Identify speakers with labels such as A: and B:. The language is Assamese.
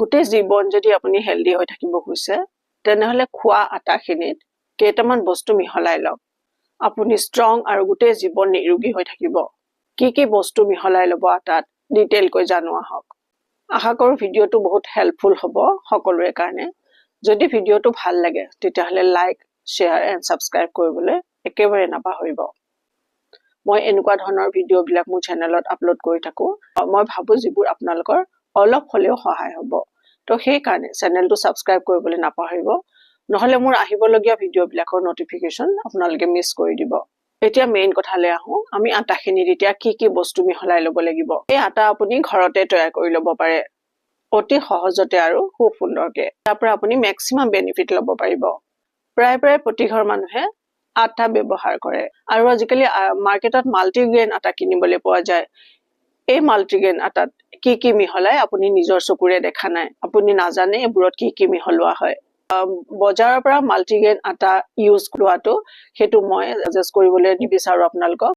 A: গোটেই জীৱন যদি আপুনি হেল্ডি হৈ থাকিব খুজিছে তেনেহলে খোৱা আটাখিনিত কেইটামান বস্তু মিহলাই লওক। আপুনি ষ্ট্ৰং আৰু গোটেই জীৱন নিৰোগী হৈ থাকিব। কি কি বস্তু মিহলাই ল'ব আটাত ডিটেইলকৈ জানো আহক আশা কৰোঁ ভিডিঅ'টো বহুত হেল্পফুল হ'ব সকলোৰে কাৰণে। যদি ভিডিঅ'টো ভাল লাগে তেতিয়াহ'লে লাইক শ্বেয়াৰ এণ্ড ছাবস্ক্ৰাইব কৰিবলৈ একেবাৰে নাপাহৰিব। মই এনেকুৱা ধৰণৰ ভিডিঅ'বিলাক মোৰ চেনেলত আপলোড কৰি থাকোঁ। মই ভাবোঁ যিবোৰ আপোনালোকৰ অলপ হ'লেও সহায় হ'ব। তো সেইকাৰণে চেনেলটো ছাবস্ক্ৰাইব কৰিবলৈ নাপাহৰিব। নহ'লে মোৰ আহিবলগীয়া ভিডিঅ'বিলাকৰ নটিফিকেশ্যন আপোনালোকে মিছ কৰি দিব। এতিয়া মেইন কথালৈ আহোঁ। আমি আটাখিনিত এতিয়া কি কি বস্তু মিহলাই ল'ব লাগিব? এই আটা আপুনি ঘৰতে তৈয়াৰ কৰি ল'ব পাৰে। অতি সহজতে আৰু খুব সুন্দৰকে তাৰ পৰা আপুনি মেক্সিমাম বেনিফিট ল'ব পাৰিব। প্ৰায় প্ৰায় প্ৰতি ঘৰ মানুহে আটা ব্যৱহাৰ কৰে। আৰু আজিকালি মাৰ্কেটত মাল্টিগ্ৰেইন আটা কিনিবলৈ পোৱা যায়। এই মাল্টিগ্ৰেইন আটাত কি কি মিহলাই আপুনি নিজৰ চকুৰে দেখা নাই? আপুনি নাজানে এইবোৰত কি কি মিহলোৱা হয়। বজাৰৰ পৰা মাল্টিগ্ৰেইন আটা ইউজ লোৱাটো সেইটো মই ছাজেষ্ট কৰিবলৈ নিবিচাৰোঁ আপোনালোকক।